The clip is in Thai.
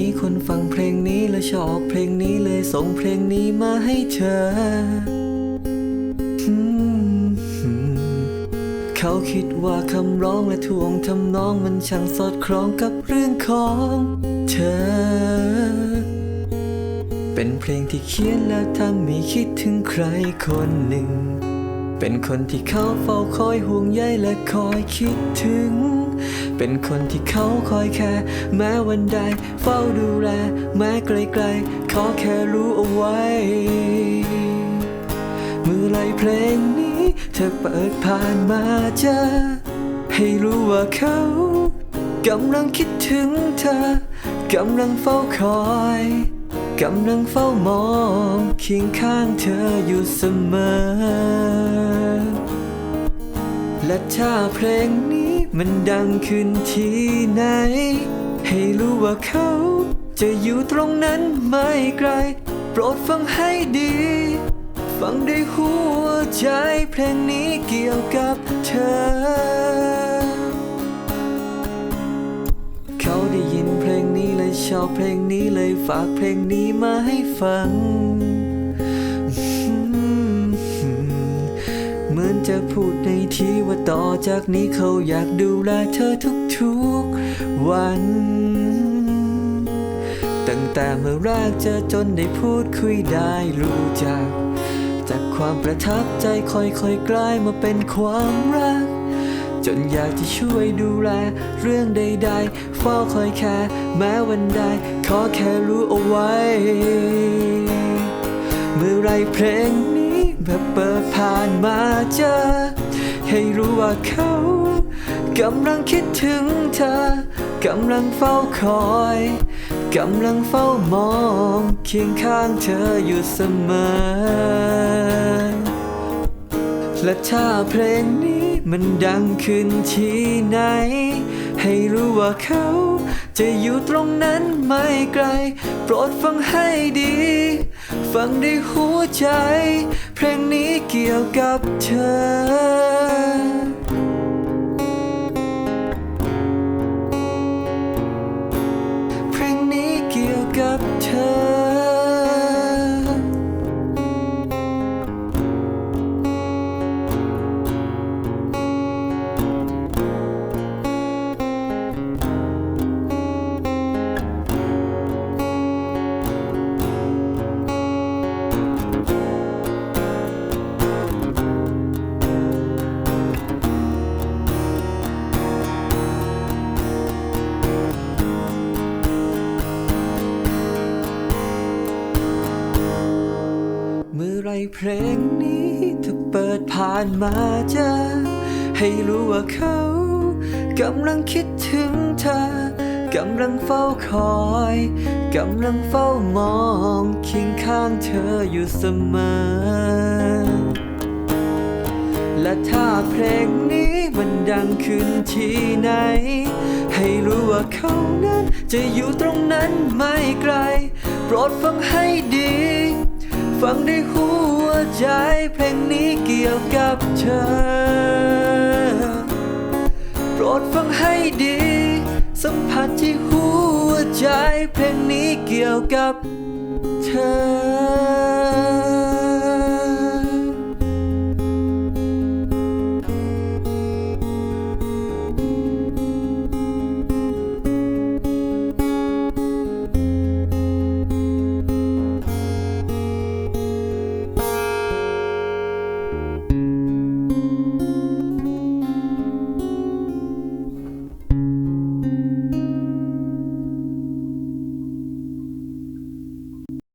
มีคนฟังเพลงนี้และชอกเพลงนี้เลยส่งเพลงนี้มาให้เธอ เขาคิดว่าคำร้องและท่วงทำนองมันช่างสอดคล้องกับเรื่องของเธอเป็นเพลงที่เขียนแล้วทำให้คิดถึงใครคนหนึ่ง เป็นคนที่เขาเฝ้าคอยห่วงใยและคอยคิดถึง เป็นคนที่เขาคอยแค่แม้วันใด เฝ้าดูแล แม้ไกลๆ ขอแค่รู้เอาไว้เมื่อไรเพลงนี้ เธอเปิดผ่านมาเจอให้รู้ว่าเขากำลังคิดถึงเธอกำลังเฝ้าคอยกำลังเฝ้ามองเคียงข้างเธออยู่เสมอ และถ้าเพลงนี้ มันดังขึ้นที่ไหน ให้รู้ว่าเขา จะอยู่ตรงนั้นไม่ไกล โปรดฟังให้ดี ฟังด้วยหัวใจเพลงนี้เกี่ยวกับเธอ เขาได้ยินเพลงนี้เลยชอบเพลงนี้เลยฝากเพลงนี้มาให้ฟัง อนจะพูดในทีว่าต่อจากนี้เขาอยากดูแลเธอทุกๆวัน ตั้งแต่เมื่อแรกเจอจนได้พูดคุยได้รู้จัก จากความประทับใจค่อยๆกลายมาเป็นความรัก จนอยากจะช่วยดูแล เรื่องใดๆเฝ้าคอยแค่แม้วันใดขอแค่รู้เอาไว้ เมื่อไรเพลงนี้ แบบเปิดผ่านมาเจอ ให้รู้ว่าเขากำลังคิดถึงเธอกำลังเฝ้าคอยกำลังเฝ้ามองเคียงข้างเธออยู่เสมอ และถ้าเพลงนี้มันดังขึ้นที่ไหน ให้รู้ว่าเขา จะอยู่ตรงนั้นไม่ไกล โปรดฟังให้ดี ฟังด้วยหัวใจ เพลงนี้เกี่ยวกับเธอ ไรเพลงนี้ถ้าเปิดผ่านมาจะให้รู้ว่าเขากำลังคิดถึงเธอกำลังเฝ้าคอย กำลังเฝ้ามองเคียงข้างเธออยู่เสมอ และถ้าเพลงนี้มันดังขึ้นที่ไหน ให้รู้ว่าเขานั้นจะอยู่ตรงนั้นไม่ไกล โปรดฟังให้ดี ฟังได้หัวใจเพลงนี้เกี่ยวกับเธอ โปรดฟังให้ดี สัมผัสที่หัวใจเพลงนี้เกี่ยวกับเธอ